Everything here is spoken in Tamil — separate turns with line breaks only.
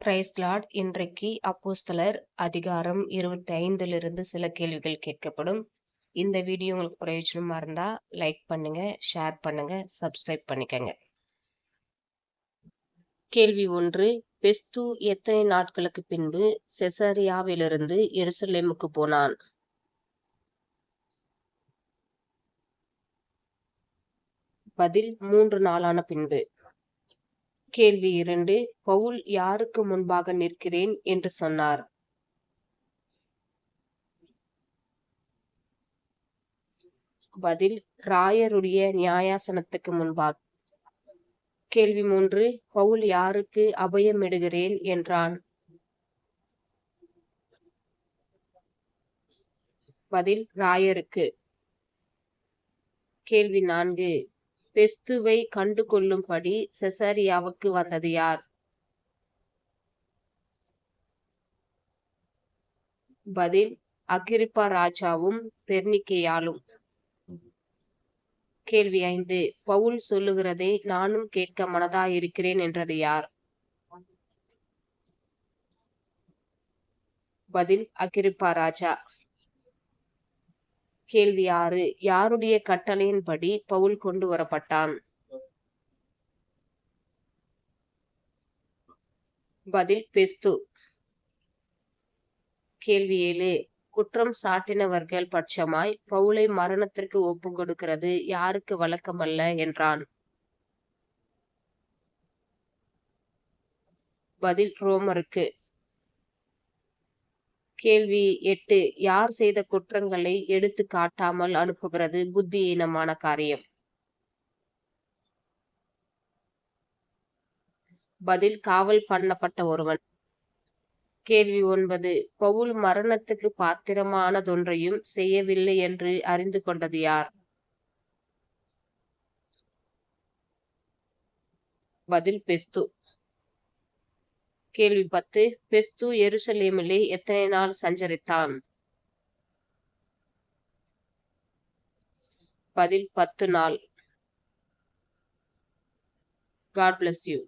பிரைஸ் இன்றைக்கு அப்போஸ்தலர் அதிகாரம் இருபத்தி ஐந்திலிருந்து சில கேள்விகள் கேட்கப்படும். இந்த வீடியோ உங்களுக்கு பிரயோஜனமா இருந்தா லைக் பண்ணுங்க ஷேர் பண்ணுங்க சப்ஸ்கிரைப் பண்ணிக்கங்க. கேள்வி ஒன்று பெஸ்து எத்தனை நாட்களுக்கு பின்பு செசரியாவிலிருந்து எருசலேமுக்கு போனான்? பதில் மூன்று நாளான பின்பு. கேள்வி இரண்டு பவுல் யாருக்கு முன்பாக நிற்கிறேன்? என்று சொன்னார். பதில் ராயருடைய நியாயாசனத்துக்கு முன்பாக. கேள்வி மூன்று பவுல் யாருக்கு அபயமிடுகிறேன்? என்றான். பதில் ராயருக்கு. கேள்வி நான்கு பெஸ்துவை கண்டு கொள்ளும்படி செசரியாவுக்கு வந்தது யார்? பதில் அகிரிப்பா ராஜாவும் பெர்னிக்கேயாலும் கேள்வி ஐந்து பவுல் சொல்லுகிறதை நானும் கேட்க மனதாயிருக்கிறேன் என்றது யார்? பதில் அகிரிப்பா ராஜா. கேள்வி ஆறு. யாருடைய கட்டளையின்படி பவுல் கொண்டு வரப்பட்டான்? பதில் பெஸ்து. கேள்வி ஏழு. குற்றம் சாட்டினவர்கள் பட்சமாய் பவுலை மரணத்திற்கு ஒப்பு கொடுக்கிறது யாருக்கு வழக்கமல்ல என்றான். பதில் ரோமருக்கு. கேள்வி எட்டு யார் செய்த குற்றங்களை எடுத்து காட்டாமல் அனுப்புகிறது புத்தியீனமான காரியம்? பதில் காவல் பண்ணப்பட்ட ஒருவன். கேள்வி ஒன்பது பவுல் மரணத்துக்கு பாத்திரமானதொன்றையும் செய்யவில்லை என்று அறிந்து கொண்டது யார்? பதில் பெஸ்து. கேள்வி பத்து பெஸ்து எருசலேமிலே எத்தனை நாள் சஞ்சரித்தான்? பதில் பத்து நாள். God bless you